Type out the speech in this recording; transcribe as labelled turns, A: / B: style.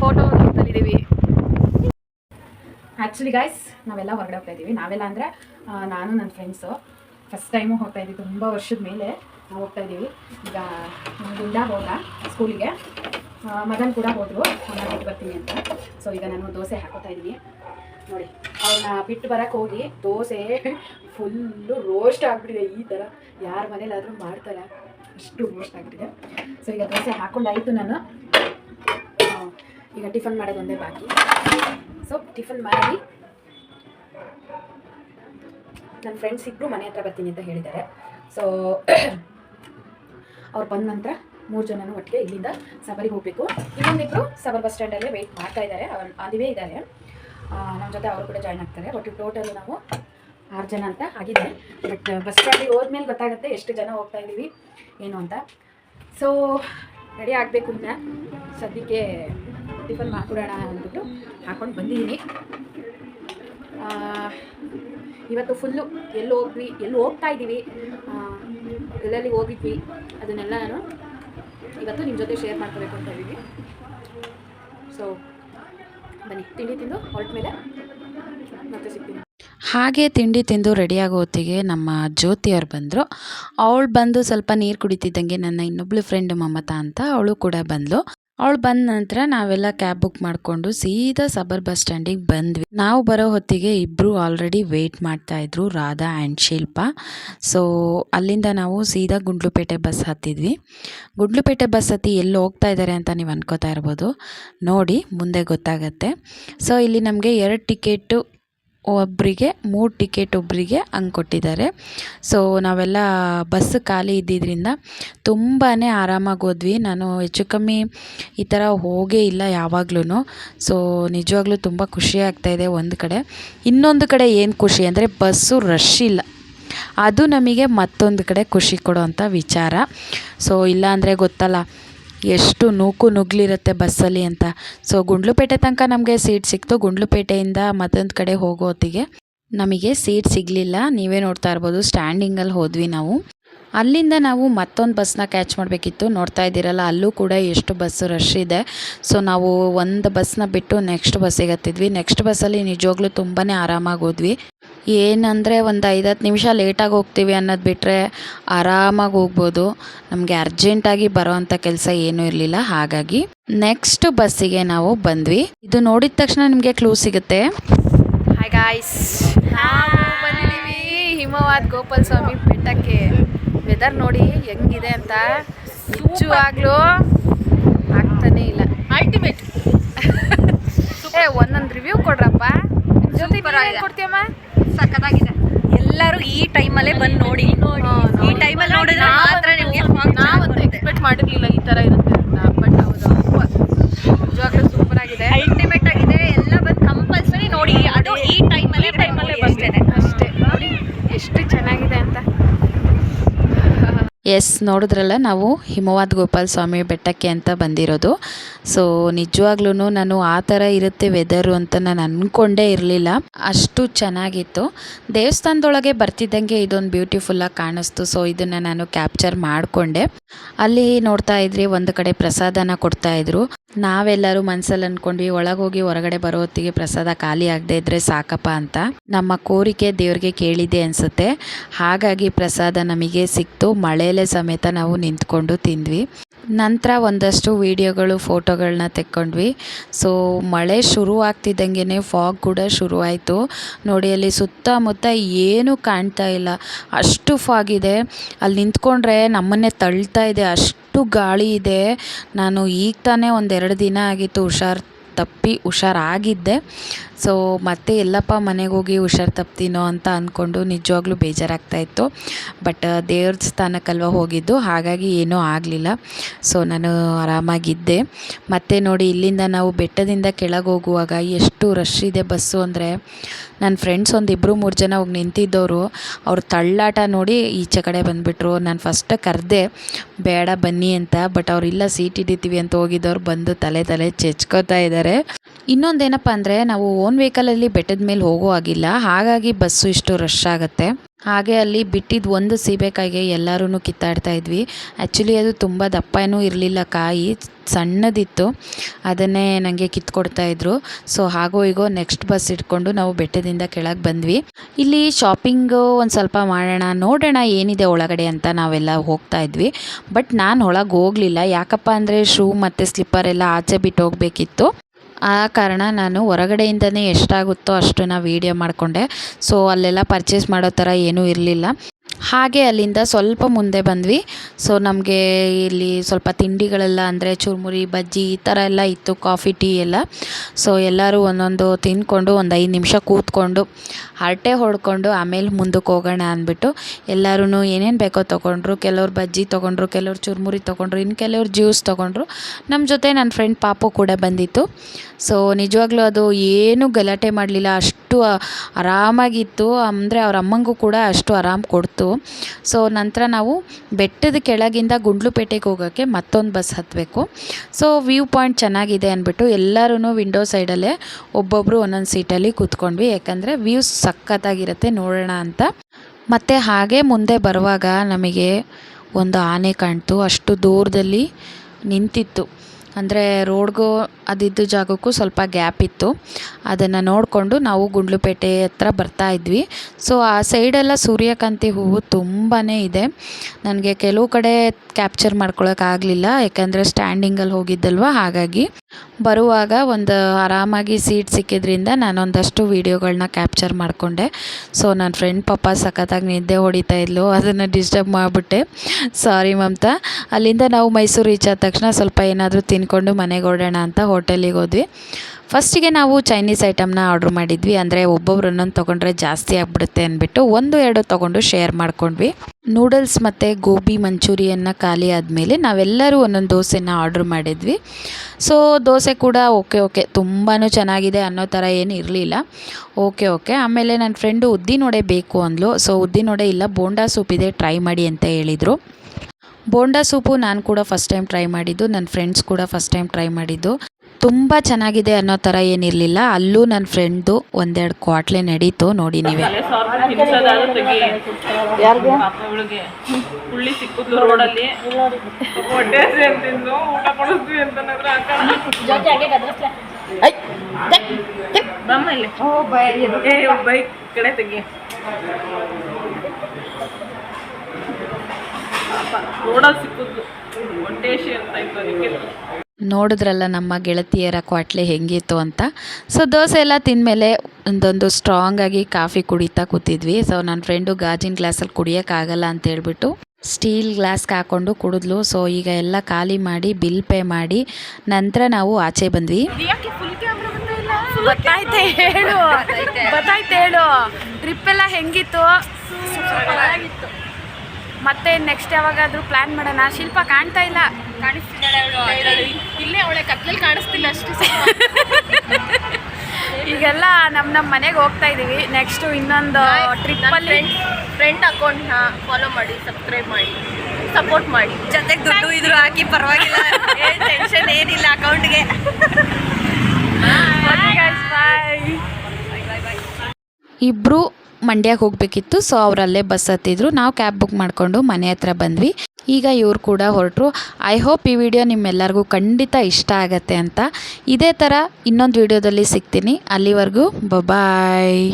A: Photo ಇದ್ದೀವಿ actually guys ನಾವೆಲ್ಲ ಹೊರಗಡೆ ಹೋಗ್ತಾ ಇದ್ದೀವಿ. ನಾವೆಲ್ಲ ಅಂದರೆ ನಾನು, ನನ್ನ ಫ್ರೆಂಡ್ಸು ಫಸ್ಟ್ ಟೈಮು ಹೋಗ್ತಾ ಇದ್ದೀವಿ ತುಂಬ ವರ್ಷದ ಮೇಲೆ. ನಾವು ಹೋಗ್ತಾ ಇದ್ದೀವಿ. ಈಗ ಗುಂಡ ಹೋದ ಸ್ಕೂಲಿಗೆ ಮಗನ್ ಕೂಡ ಹೋದರು. ಬಿಟ್ಟು ಬರ್ತೀನಿ ಅಂತ. ಸೊ ಈಗ ನಾನು ದೋಸೆ ಹಾಕೋತಾ ಇದ್ದೀನಿ. ನೋಡಿ, ಅವ್ರನ್ನ ಬಿಟ್ಟು ಬರೋಕ್ಕೆ ಹೋಗಿ ದೋಸೆ ಫುಲ್ಲು ರೋಸ್ಟ್ ಆಗಿಬಿಟ್ಟಿದೆ ಈ ಥರ ಯಾರ ಮನೇಲಾದರೂ ಮಾಡ್ತಾರೆ. ಅಷ್ಟು ರೋಸ್ಟ್ ಆಗಿಬಿಟ್ಟಿದೆ. ಸೊ ಈಗ ದೋಸೆ ಹಾಕೊಂಡಾಯಿತು ನಾನು. ಈಗ ಟಿಫನ್ ಮಾಡೋದು ಒಂದೇ ಬಾಕಿ. ಸೊ ಟಿಫನ್ ಮಾಡಿ ನನ್ನ ಫ್ರೆಂಡ್ಸ್ ಇಬ್ಬರು ಮನೆ ಹತ್ರ ಬರ್ತೀನಿ ಅಂತ ಹೇಳಿದ್ದಾರೆ. ಸೊ ಅವ್ರು ಬಂದ ನಂತರ ಮೂರು ಜನನೂ ಒಟ್ಟಿಗೆ ಇಲ್ಲಿಂದ ಸಬರಿಗೆ ಹೋಗಬೇಕು. ಇನ್ನೊಂದಿಬ್ಬರು ಸಬರ್ ಬಸ್ ಸ್ಟ್ಯಾಂಡಲ್ಲೇ ವೆಯ್ಟ್ ಮಾಡ್ತಾ ಇದ್ದಾರೆ. ಅದಿವೇ ಇದ್ದಾರೆ. ನಮ್ಮ ಜೊತೆ ಅವರು ಕೂಡ ಜಾಯ್ನ್ ಆಗ್ತಾರೆ. ಒಟ್ಟು ಟೋಟಲ್ ನಾವು ಆರು ಜನ ಅಂತ ಆಗಿದೆ. ಬಟ್ ಬಸ್ ಸ್ಟ್ಯಾಂಡಿಗೆ ಹೋದ್ಮೇಲೆ ಗೊತ್ತಾಗುತ್ತೆ ಎಷ್ಟು ಜನ ಹೋಗ್ತಾ ಇದ್ದೀವಿ ಏನು ಅಂತ. ಸೊ ರೆಡಿ ಆಗಬೇಕು ಅಂತ ಸದ್ಯಕ್ಕೆ ಟಿಫನ್ ಮಾಡ್ಕೊಡೋಣ ಅಂದ್ಬಿಟ್ಟು ಹಾಕೊಂಡು ಬಂದಿದ್ದೀನಿ. ಇವತ್ತು ಫುಲ್ಲು ಎಲ್ಲಿ ಹೋಗ್ವಿ, ಎಲ್ಲಿ ಹೋಗ್ತಾ ಇದ್ದೀವಿ. ಎಲ್ಲೆಲ್ಲಿ ಹೋಗಿದ್ವಿ. ಅದನ್ನೆಲ್ಲ ನಾನು ಇವತ್ತು ನಿಮ್ಮ ಜೊತೆ ಶೇರ್ ಮಾಡ್ಕೋಬೇಕು ಅಂತ ಇದ್ದೀನಿ. ಸೊ ಬನ್ನಿ, ತಿಂಡಿ ತಿಂದು ಹೊರಟ ಮೇಲೆ ಮತ್ತೆ ಸಿಗ್ತೀನಿ.
B: ಹಾಗೆ ತಿಂಡಿ ತಿಂದು ರೆಡಿಯಾಗೋ ಹೊತ್ತಿಗೆ ನಮ್ಮ ಜ್ಯೋತಿಯವ್ರು ಬಂದರು. ಅವಳು ಬಂದು ಸ್ವಲ್ಪ ನೀರು ಕುಡಿತಿದ್ದಂಗೆ ನನ್ನ ಇನ್ನೊಬ್ಳು ಫ್ರೆಂಡ್ ಮಮತಾ ಅಂತ ಅವಳು ಕೂಡ ಬಂದಳು ಅವಳು ಬಂದ ನಂತರ ನಾವೆಲ್ಲ ಕ್ಯಾಬ್ ಬುಕ್ ಮಾಡಿಕೊಂಡು ಸೀದಾ ಸಬರ್ ಬಸ್ ಸ್ಟ್ಯಾಂಡಿಗೆ ಬಂದ್ವಿ. ನಾವು ಬರೋ ಹೊತ್ತಿಗೆ ಇಬ್ಬರು ಆಲ್ರೆಡಿ ವೆಯ್ಟ್ ಮಾಡ್ತಾ ಇದ್ರು, ರಾಧಾ ಆ್ಯಂಡ್ ಶಿಲ್ಪ. ಸೊ ಅಲ್ಲಿಂದ ನಾವು ಸೀದಾ ಗುಂಡ್ಲುಪೇಟೆ ಬಸ್ ಹತ್ತಿದ್ವಿ. ಗುಂಡ್ಲುಪೇಟೆ ಬಸ್ ಹತ್ತಿ ಎಲ್ಲಿ ಹೋಗ್ತಾ ಇದ್ದಾರೆ ಅಂತ ನೀವು ಅನ್ಕೋತಾ ಇರ್ಬೋದು. ನೋಡಿ, ಮುಂದೆ ಗೊತ್ತಾಗತ್ತೆ. ಸೊ ಇಲ್ಲಿ ನಮಗೆ ಎರಡು ಟಿಕೆಟು ಒಬ್ಬರಿಗೆ ಮೂರು ಟಿಕೆಟ್ ಒಬ್ಬರಿಗೆ ಹಂಗೆ ಕೊಟ್ಟಿದ್ದಾರೆ. ಸೊ ನಾವೆಲ್ಲ ಬಸ್ ಖಾಲಿ ಇದ್ದಿದ್ದರಿಂದ ತುಂಬಾ ಆರಾಮಾಗಿ ಹೋದ್ವಿ. ನಾನು ಹೆಚ್ಚು ಕಮ್ಮಿ ಈ ಥರ ಹೋಗೇ ಇಲ್ಲ ಯಾವಾಗ್ಲೂ ಸೊ ನಿಜವಾಗ್ಲೂ ತುಂಬ ಖುಷಿ ಆಗ್ತಾಯಿದೆ ಒಂದು ಕಡೆ. ಇನ್ನೊಂದು ಕಡೆ ಏನು ಖುಷಿ ಅಂದರೆ ಬಸ್ಸು ರಶ್ ಇಲ್ಲ. ಅದು ನಮಗೆ ಮತ್ತೊಂದು ಕಡೆ ಖುಷಿ ಕೊಡೋವಂಥ ವಿಚಾರ. ಸೊ ಇಲ್ಲಾಂದರೆ ಗೊತ್ತಲ್ಲ. ಎಷ್ಟು ನೂಕು ನುಗ್ಲಿರುತ್ತೆ ಬಸ್ಸಲ್ಲಿ ಅಂತ. ಸೊ ಗುಂಡ್ಲುಪೇಟೆ ತನಕ ನಮಗೆ ಸೀಟ್ ಸಿಕ್ತು. ಗುಂಡ್ಲುಪೇಟೆಯಿಂದ ಮತ್ತೊಂದು ಕಡೆ ಹೋಗೋ ಹೊತ್ತಿಗೆ ನಮಗೆ ಸೀಟ್ ಸಿಗಲಿಲ್ಲ. ನೀವೇ ನೋಡ್ತಾ ಇರ್ಬೋದು ಸ್ಟ್ಯಾಂಡಿಂಗಲ್ಲಿ ಹೋದ್ವಿ ನಾವು. ಅಲ್ಲಿಂದ ನಾವು ಮತ್ತೊಂದು ಬಸ್ನ ಕ್ಯಾಚ್ ಮಾಡಬೇಕಿತ್ತು. ನೋಡ್ತಾ ಇದ್ದೀರಲ್ಲ, ಅಲ್ಲೂ ಕೂಡ ಎಷ್ಟು ಬಸ್ ರಶ್ ಇದೆ. ಸೊ ನಾವು ಒಂದು ಬಸ್ನ ಬಿಟ್ಟು ನೆಕ್ಸ್ಟ್ ಬಸ್ಸಿಗೆ ಹತ್ತಿದ್ವಿ. ನೆಕ್ಸ್ಟ್ ಬಸ್ಸಲ್ಲಿ ನಿಜವಾಗ್ಲೂ ತುಂಬಾ ಆರಾಮಾಗಿ ಹೋದ್ವಿ. ಏನಂದರೆ ಒಂದು ಐದು ಹತ್ತು ನಿಮಿಷ ಲೇಟಾಗಿ ಹೋಗ್ತೀವಿ ಅನ್ನೋದು ಬಿಟ್ಟರೆ ಆರಾಮಾಗಿ ಹೋಗ್ಬೋದು. ನಮಗೆ ಅರ್ಜೆಂಟಾಗಿ ಬರೋವಂಥ ಕೆಲಸ ಏನೂ ಇರಲಿಲ್ಲ. ಹಾಗಾಗಿ ನೆಕ್ಸ್ಟ್ ಬಸ್ಸಿಗೆ ನಾವು ಬಂದ್ವಿ. ಇದು ನೋಡಿದ ತಕ್ಷಣ ನಿಮಗೆ ಕ್ಲೂ ಸಿಗುತ್ತೆ.
A: ಹಾಯ್ ಗಾಯ್ಸ್ ನಾವು ಬಂದಿದ್ದೀವಿ ಹಿಮವಾದ್ ಗೋಪಾಲ ಸ್ವಾಮಿ ಬೆಟ್ಟಕ್ಕೆ. ವೆದರ್ ನೋಡಿ ಹೆಂಗಿದೆ ಅಂತ ನಿಜವಾಗ್ಲೂ ಆಗ್ತಾನೇ ಇಲ್ಲ. ಅಲ್ಟಿಮೇಟ್ ಏ ಒಂದೊಂದು ರಿವ್ಯೂ ಕೊಡ್ರಪ್ಪ. ಜೊತೆ ಕೊಡ್ತೀಯಮ್ಮ?
C: ಸಖತ್ತಾಗಿದೆ. ಎಲ್ಲರೂ ಈ ಟೈಮಲ್ಲೇ ಬಂದು ನೋಡಿ. ಈ ಟೈಮಲ್ಲಿ ನೋಡಿದ್ರೆ ಮಾತ್ರ ನಿಮಗೆ
A: ನಾವಂತೂ ಎಕ್ಸ್ಪೆಕ್ಟ್ ಮಾಡಿರ್ಲಿಲ್ಲ ಈ ಥರ ಇರುತ್ತೆ ಅಂತ ಬಟ್ ಹೌದು ನಿಜವಾಗ್ಲೂ ಸೂಪರ್ ಆಗಿದೆ
C: ಅಲ್ಟಿಮೇಟ್ ಆಗಿದೆ ಎಲ್ಲ ಬಂದು ಕಂಪಲ್ಸರಿ ನೋಡಿ ಅದು ಈ ಟೈಮಲ್ಲೇ ಟೈಮಲ್ಲೇ ಬರ್ತೇನೆ
A: ಅಷ್ಟೇ ನೋಡಿ ಎಷ್ಟು ಚೆನ್ನಾಗಿದೆ ಅಂತ
B: ಎಸ್ ನೋಡಿದ್ರಲ್ಲ, ನಾವು ಹಿಮವಾದ ಗೋಪಾಲ ಸ್ವಾಮಿ ಬೆಟ್ಟಕ್ಕೆ ಅಂತ ಬಂದಿರೋದು. ಸೊ ನಿಜವಾಗ್ಲೂ ನಾನು ಆ ಥರ ಇರುತ್ತೆ ವೆದರು ಅಂತ ನಾನು ಅಂದ್ಕೊಂಡೇ ಇರಲಿಲ್ಲ. ಅಷ್ಟು ಚೆನ್ನಾಗಿತ್ತು. ದೇವಸ್ಥಾನದೊಳಗೆ ಬರ್ತಿದ್ದಂಗೆ ಇದೊಂದು ಬ್ಯೂಟಿಫುಲ್ಲಾಗಿ ಕಾಣಿಸ್ತು. ಸೊ ಇದನ್ನು ನಾನು ಕ್ಯಾಪ್ಚರ್ ಮಾಡಿಕೊಂಡೆ. ಅಲ್ಲಿ ನೋಡ್ತಾ ಇದ್ರಿ, ಒಂದು ಕಡೆ ಪ್ರಸಾದನ ಕೊಡ್ತಾ ಇದ್ರು. ನಾವೆಲ್ಲರೂ ಮನ್ಸಲ್ಲಿ ಅನ್ಕೊಂಡ್ವಿ, ಒಳಗೋಗಿ ಹೊರಗಡೆ ಬರೋ ಹೊತ್ತಿಗೆ ಪ್ರಸಾದ ಖಾಲಿ ಆಗದೆ ಇದ್ರೆ ಸಾಕಪ್ಪ ಅಂತ ನಮ್ಮ ಕೋರಿಕೆ ದೇವ್ರಿಗೆ ಕೇಳಿದೆ ಅನಿಸುತ್ತೆ. ಹಾಗಾಗಿ ಪ್ರಸಾದ ನಮಗೆ ಸಿಕ್ತು. ಮಳೆಯಲ್ಲೇ ಸಮೇತ ನಾವು ನಿಂತ್ಕೊಂಡು ತಿಂದ್ವಿ. ನಂತರ ಒಂದಷ್ಟು ವೀಡಿಯೋಗಳು ಫೋಟೋಗಳನ್ನ ತೆಕ್ಕೊಂಡ್ವಿ. ಸೊ ಮಳೆ ಶುರು ಆಗ್ತಿದ್ದಂಗೆ ಫಾಗ್ ಕೂಡ ಶುರುವಾಯಿತು. ನೋಡಿ, ಅಲ್ಲಿ ಸುತ್ತಮುತ್ತ ಏನೂ ಕಾಣ್ತಾ ಇಲ್ಲ. ಅಷ್ಟು ಫಾಗ್ ಇದೆ. ಅಲ್ಲಿ ನಿಂತ್ಕೊಂಡ್ರೆ ನಮ್ಮನ್ನೇ ತಳ್ತಾ ಇದೆ. ಅಷ್ಟು ಗಾಳಿ ಇದೆ. ನಾನು ಈಗ ತಾನೇ ಒಂದೆರಡು ದಿನ ಆಗಿತ್ತು, ಹುಷಾರು ತಪ್ಪಿ ಹುಷಾರಾಗಿದ್ದೆ. ಸೊ ಮತ್ತೆ ಎಲ್ಲಪ್ಪ ಮನೆಗೆ ಹೋಗಿ ಹುಷಾರು ತಪ್ತೀನೋ ಅಂತ ಅಂದ್ಕೊಂಡು ನಿಜವಾಗ್ಲೂ ಬೇಜಾರಾಗ್ತಾ ಇತ್ತು. ಬಟ್ ದೇವ್ರ ಸ್ಥಾನಕ್ಕಲ್ವ ಹೋಗಿದ್ದು, ಹಾಗಾಗಿ ಏನೂ ಆಗಲಿಲ್ಲ. ಸೊ ನಾನು ಆರಾಮಾಗಿದ್ದೆ. ಮತ್ತು ನೋಡಿ, ಇಲ್ಲಿಂದ ನಾವು ಬೆಟ್ಟದಿಂದ ಕೆಳಗೆ ಹೋಗುವಾಗ ಎಷ್ಟು ರಶ್ ಇದೆ ಬಸ್ಸು ಅಂದರೆ. ನನ್ನ ಫ್ರೆಂಡ್ಸ್ ಒಂದು ಇಬ್ಬರು ಮೂರು ಜನ ಹೋಗಿ ನಿಂತಿದ್ದವರು ಅವ್ರ ತಳ್ಳಾಟ ನೋಡಿ ಈಚೆ ಕಡೆ ಬಂದುಬಿಟ್ರು. ನಾನು ಫಸ್ಟ್ ಕರೆದೆ, ಬೇಡ ಬನ್ನಿ ಅಂತ. ಬಟ್ ಅವ್ರು, ಇಲ್ಲ, ಸೀಟ್ ಹಿಡಿತೀವಿ ಅಂತ ಹೋಗಿದ್ದವ್ರು ಬಂದು ತಲೆ ತಲೆ ಚೆಚ್ಕೋತಾ ಇದ್ದಾರೆ. ಇನ್ನೊಂದೇನಪ್ಪ ಅಂದರೆ, ನಾವು ಓನ್ ವೆಹಿಕಲಲ್ಲಿ ಬೆಟ್ಟದ ಮೇಲೆ ಹೋಗೋ ಆಗಿಲ್ಲ ಹಾಗಾಗಿ ಬಸ್ಸು ಇಷ್ಟು ರಶ್ ಆಗುತ್ತೆ. ಹಾಗೆ ಅಲ್ಲಿ ಬಿಟ್ಟಿದ್ದು ಒಂದು ಸೀಬೆಕಾಯಿಗೆ ಎಲ್ಲರೂ ಕಿತ್ತಾಡ್ತಾ ಇದ್ವಿ. ಆ್ಯಕ್ಚುಲಿ ಅದು ತುಂಬ ದಪ್ಪನೂ ಇರಲಿಲ್ಲ. ಕಾಯಿ ಸಣ್ಣದಿತ್ತು. ಅದನ್ನೇ ನನಗೆ ಕಿತ್ಕೊಡ್ತಾ ಇದ್ರು. ಸೊ ಹಾಗೋ ಈಗೋ ನೆಕ್ಸ್ಟ್ ಬಸ್ ಇಟ್ಕೊಂಡು ನಾವು ಬೆಟ್ಟದಿಂದ ಕೆಳಗೆ ಬಂದ್ವಿ. ಇಲ್ಲಿ ಶಾಪಿಂಗು ಒಂದು ಸ್ವಲ್ಪ ಮಾಡೋಣ, ನೋಡೋಣ ಏನಿದೆ ಒಳಗಡೆ ಅಂತ ನಾವೆಲ್ಲ ಹೋಗ್ತಾ ಇದ್ವಿ. ಬಟ್ ನಾನು ಒಳಗೆ ಹೋಗಲಿಲ್ಲ. ಯಾಕಪ್ಪ ಅಂದರೆ ಶೂ ಮತ್ತು ಸ್ಲಿಪ್ಪರ್ ಎಲ್ಲ ಆಚೆ ಬಿಟ್ಟು ಹೋಗಬೇಕಿತ್ತು. ಆ ಕಾರಣ ನಾನು ಹೊರಗಡೆಯಿಂದನೇ ಎಷ್ಟಾಗುತ್ತೋ ಅಷ್ಟನ್ನು ವೀಡಿಯೋ ಮಾಡಿಕೊಂಡೆ. ಸೊ ಅಲ್ಲೆಲ್ಲ ಪರ್ಚೇಸ್ ಮಾಡೋ ಥರ ಏನೂ ಇರಲಿಲ್ಲ. ಹಾಗೆ ಅಲ್ಲಿಂದ ಸ್ವಲ್ಪ ಮುಂದೆ ಬಂದ್ವಿ. ಸೊ ನಮಗೆ ಇಲ್ಲಿ ಸ್ವಲ್ಪ ತಿಂಡಿಗಳೆಲ್ಲ ಅಂದರೆ ಚುರುಮುರಿ, ಬಜ್ಜಿ ಈ ಥರ ಎಲ್ಲ ಇತ್ತು, ಕಾಫಿ, ಟೀ ಎಲ್ಲ. ಸೊ ಎಲ್ಲರೂ ಒಂದೊಂದು ತಿಂದ್ಕೊಂಡು ಒಂದು ಐದು ನಿಮಿಷ ಕೂತ್ಕೊಂಡು ಹರಟೆ ಹೊಡ್ಕೊಂಡು ಆಮೇಲೆ ಮುಂದಕ್ಕೆ ಹೋಗೋಣ ಅಂದ್ಬಿಟ್ಟು ಎಲ್ಲರೂ ಏನೇನು ಬೇಕೋ ತೊಗೊಂಡ್ರು, ಕೆಲವ್ರು ಬಜ್ಜಿ ತೊಗೊಂಡ್ರು, ಕೆಲವ್ರು ಚುರುಮುರಿ ತೊಗೊಂಡ್ರು ಇನ್ನು ಕೆಲವ್ರು ಜ್ಯೂಸ್ ತೊಗೊಂಡ್ರು. ನಮ್ಮ ಜೊತೆ ನನ್ನ ಫ್ರೆಂಡ್ ಪಾಪು ಕೂಡ ಬಂದಿತ್ತು. ಸೊ ನಿಜವಾಗ್ಲೂ ಅದು ಏನೂ ಗಲಾಟೆ ಮಾಡಲಿಲ್ಲ. ಅಷ್ಟು ಆರಾಮಾಗಿತ್ತು. ಅಂದರೆ ಅವ್ರ ಅಮ್ಮಂಗೂ ಕೂಡ ಅಷ್ಟು ಆರಾಮ್ ಕೊಡ್ತು. ಸೊ ನಂತರ ನಾವು ಬೆಟ್ಟದ ಕೆಳಗಿಂದ ಗುಂಡ್ಲುಪೇಟೆಗೆ ಹೋಗೋಕ್ಕೆ ಮತ್ತೊಂದು ಬಸ್ ಹತ್ತಬೇಕು ಸೊ ವ್ಯೂ ಪಾಯಿಂಟ್ ಚೆನ್ನಾಗಿದೆ ಅಂದ್ಬಿಟ್ಟು ಎಲ್ಲರೂ ವಿಂಡೋ ಸೈಡಲ್ಲೇ ಒಬ್ಬೊಬ್ಬರು ಒಂದೊಂದು ಸೀಟಲ್ಲಿ ಕೂತ್ಕೊಂಡ್ವಿ. ಯಾಕಂದರೆ ವ್ಯೂ ಸಖತ್ತಾಗಿರುತ್ತೆ ನೋಡೋಣ ಅಂತ. ಮತ್ತು ಹಾಗೆ ಮುಂದೆ ಬರುವಾಗ ನಮಗೆ ಒಂದು ಆನೆ ಕಾಣ್ತು. ಅಷ್ಟು ದೂರದಲ್ಲಿ ನಿಂತಿತ್ತು. ಅಂದರೆ ರೋಡ್ಗೂ ಅದಿದ್ದ ಜಾಗಕ್ಕೂ ಸ್ವಲ್ಪ ಗ್ಯಾಪ್ ಇತ್ತು. ಅದನ್ನು ನೋಡಿಕೊಂಡು ನಾವು ಗುಂಡ್ಲುಪೇಟೆ ಹತ್ರ ಬರ್ತಾ ಇದ್ವಿ. ಸೊ ಆ ಸೈಡೆಲ್ಲ ಸೂರ್ಯಕಾಂತಿ ಹೂವು ತುಂಬಾ ಇದೆ. ನನಗೆ ಕೆಲವು ಕಡೆ ಕ್ಯಾಪ್ಚರ್ ಮಾಡ್ಕೊಳ್ಳೋಕ್ಕಾಗಲಿಲ್ಲ ಯಾಕಂದರೆ ಸ್ಟ್ಯಾಂಡಿಂಗಲ್ಲಿ ಹೋಗಿದ್ದಲ್ವ? ಹಾಗಾಗಿ ಬರುವಾಗ ಒಂದು ಆರಾಮಾಗಿ ಸೀಟ್ ಸಿಕ್ಕಿದ್ರಿಂದ ನಾನೊಂದಷ್ಟು ವೀಡಿಯೋಗಳನ್ನ ಕ್ಯಾಪ್ಚರ್ ಮಾಡಿಕೊಂಡೆ. ಸೊ ನನ್ನ ಫ್ರೆಂಡ್ ಪಪ್ಪ ಸಖತ್ತಾಗಿ ನಿದ್ದೆ ಹೊಡಿತಾ ಇದ್ಲು. ಅದನ್ನು ಡಿಸ್ಟರ್ಬ್ ಮಾಡಿಬಿಟ್ಟೆ. ಸಾರಿ ಮಮತಾ. ಅಲ್ಲಿಂದ ನಾವು ಮೈಸೂರು ರೀಚ್ ಆದ ತಕ್ಷಣ ಸ್ವಲ್ಪ ಏನಾದರೂ ತಿನ್ಕೊಂಡು ಮನೆಗೆ ಹೊರಡೋಣ ಅಂತ ಹೋಟೆಲಿಗೆ ಹೋದ್ವಿ. ಫಸ್ಟಿಗೆ ನಾವು ಚೈನೀಸ್ ಐಟಮ್ನ ಆರ್ಡ್ರ್ ಮಾಡಿದ್ವಿ. ಅಂದರೆ ಒಬ್ಬೊಬ್ರು ಒಂದೊಂದು ತೊಗೊಂಡ್ರೆ ಜಾಸ್ತಿ ಆಗಿಬಿಡುತ್ತೆ ಅಂದ್ಬಿಟ್ಟು ಒಂದು, ಎರಡು ತೊಗೊಂಡು ಶೇರ್ ಮಾಡ್ಕೊಂಡ್ವಿ. ನೂಡಲ್ಸ್ ಮತ್ತು ಗೋಬಿ ಮಂಚೂರಿಯನ್ನ ಖಾಲಿ ಆದಮೇಲೆ ನಾವೆಲ್ಲರೂ ಒಂದೊಂದು ದೋಸೆನ ಆರ್ಡ್ರ್ ಮಾಡಿದ್ವಿ. ಸೊ ದೋಸೆ ಕೂಡ ಓಕೆ ಓಕೆ ತುಂಬಾ ಚೆನ್ನಾಗಿದೆ ಅನ್ನೋ ಥರ ಏನು ಇರಲಿಲ್ಲ. ಓಕೆ ಓಕೆ ಆಮೇಲೆ ನನ್ನ ಫ್ರೆಂಡು ಉದ್ದಿನೊಡೆ ಬೇಕು ಅಂದ್ಲು. ಸೊ ಉದ್ದಿನೊಡೆ ಇಲ್ಲ, ಬೋಂಡಾ ಸೂಪ್ ಇದೆ ಟ್ರೈ ಮಾಡಿ ಅಂತ ಹೇಳಿದರು. ಬೋಂಡಾ ಸೂಪು ನಾನು ಕೂಡ ಫಸ್ಟ್ ಟೈಮ್ ಟ್ರೈ ಮಾಡಿದ್ದು. ನನ್ನ ಫ್ರೆಂಡ್ಸ್ ಕೂಡ ಫಸ್ಟ್ ಟೈಮ್ ಟ್ರೈ ಮಾಡಿದ್ದು. ತುಂಬ ಚೆನ್ನಾಗಿದೆ ಅನ್ನೋ ಥರ ಏನಿರಲಿಲ್ಲ. ಅಲ್ಲೂ ನನ್ನ ಫ್ರೆಂಡ್ದು ಒಂದೆರಡು ಕ್ವಾಟ್ಲೆ ನಡೀತು ನೋಡಿ ನೀವೇ.
D: ರೋಡಲ್ಲಿ. ಸಿಕ್ಕಿದ್ಲು. ಹೊಟ್ಟೆ ಅಂತ ಇತ್ತು ಅದಕ್ಕೆ.
B: ನೋಡಿದ್ರಲ್ಲ ನಮ್ಮ ಗೆಳತಿಯರ ಕ್ವಾಟ್ಲೆ ಹೆಂಗಿತ್ತು ಅಂತ. ಸೊ ದೋಸೆ ಎಲ್ಲ ತಿಂದಮೇಲೆ ಒಂದೊಂದು ಸ್ಟ್ರಾಂಗಾಗಿ ಕಾಫಿ ಕುಡಿತಾ ಕೂತಿದ್ವಿ. ಸೊ ನನ್ನ ಫ್ರೆಂಡು ಗಾಜಿನ ಗ್ಲಾಸಲ್ಲಿ ಕುಡಿಯೋಕ್ಕಾಗಲ್ಲ ಅಂತ ಹೇಳ್ಬಿಟ್ಟು ಸ್ಟೀಲ್ ಗ್ಲಾಸ್ಗೆ ಹಾಕ್ಕೊಂಡು ಕುಡಿದ್ಲು. ಸೊ ಈಗ ಎಲ್ಲ ಖಾಲಿ ಮಾಡಿ ಬಿಲ್ ಪೇ ಮಾಡಿ ನಂತರ ನಾವು ಆಚೆ ಬಂದ್ವಿ.
C: ಗೊತ್ತಾಯ್ತೆ ಹೇಳು. ಗೊತ್ತಾಯ್ತೆ ಹೇಳು. ಟ್ರಿಪ್ ಎಲ್ಲ ಹೆಂಗಿತ್ತು? ಮತ್ತೆ ನೆಕ್ಸ್ಟ್ ಯಾವಾಗಾದ್ರೂ ಪ್ಲಾನ್ ಮಾಡೋಣ? ಶಿಲ್ಪ ಕಾಣ್ತಾ ಇಲ್ಲ. ಕಾಣಿಸ್ತಿದ್ದಾಳೆ ಇಲ್ಲೇ ಅವಳೆ ಕತ್ಲಲ್ಲಿ ಕಾಣಿಸ್ತಿಲ್ಲ ಅಷ್ಟೇ ಈಗೆಲ್ಲ ನಮ್ಮ ನಮ್ಮ ಮನೆಗೆ ಹೋಗ್ತಾ ಇದೀವಿ. ನೆಕ್ಸ್ಟ್ ಇನ್ನೊಂದು ಟ್ರಿಪ್ಪಲ್ಲಿ
E: ಫ್ರೆಂಡ್ ಅಕೌಂಟ್ನ ಫಾಲೋ ಮಾಡಿ ಸಬ್ಸ್ಕ್ರೈಬ್ ಮಾಡಿ ಸಪೋರ್ಟ್ ಮಾಡಿ.
C: ಜೊತೆಗೆ ದುಡ್ಡು ಇದ್ರು ಹಾಕಿ ಪರವಾಗಿಲ್ಲ.
E: ಟೆನ್ಷನ್ ಏನಿಲ್ಲ ಅಕೌಂಟ್ಗೆ
B: ಇಬ್ಬರು ಮಂಡ್ಯಕ್ಕೆ ಹೋಗಬೇಕಿತ್ತು ಸೊ ಅವರಲ್ಲೇ ಬಸ್ ಹತ್ತಿದ್ರು. ನಾವು ಕ್ಯಾಬ್ ಬುಕ್ ಮಾಡಿಕೊಂಡು ಮನೆ ಹತ್ರ ಬಂದ್ವಿ. ಈಗ ಇವ್ರು ಕೂಡ ಹೊರಟರು. ಐ ಹೋಪ್ ಈ ವಿಡಿಯೋ ನಿಮ್ಮೆಲ್ಲರಿಗೂ ಖಂಡಿತ ಇಷ್ಟ ಆಗತ್ತೆ ಅಂತ. ಇದೇ ಥರ ಇನ್ನೊಂದು ವಿಡಿಯೋದಲ್ಲಿ ಸಿಗ್ತೀನಿ. ಅಲ್ಲಿವರೆಗೂ ಬಾಯ್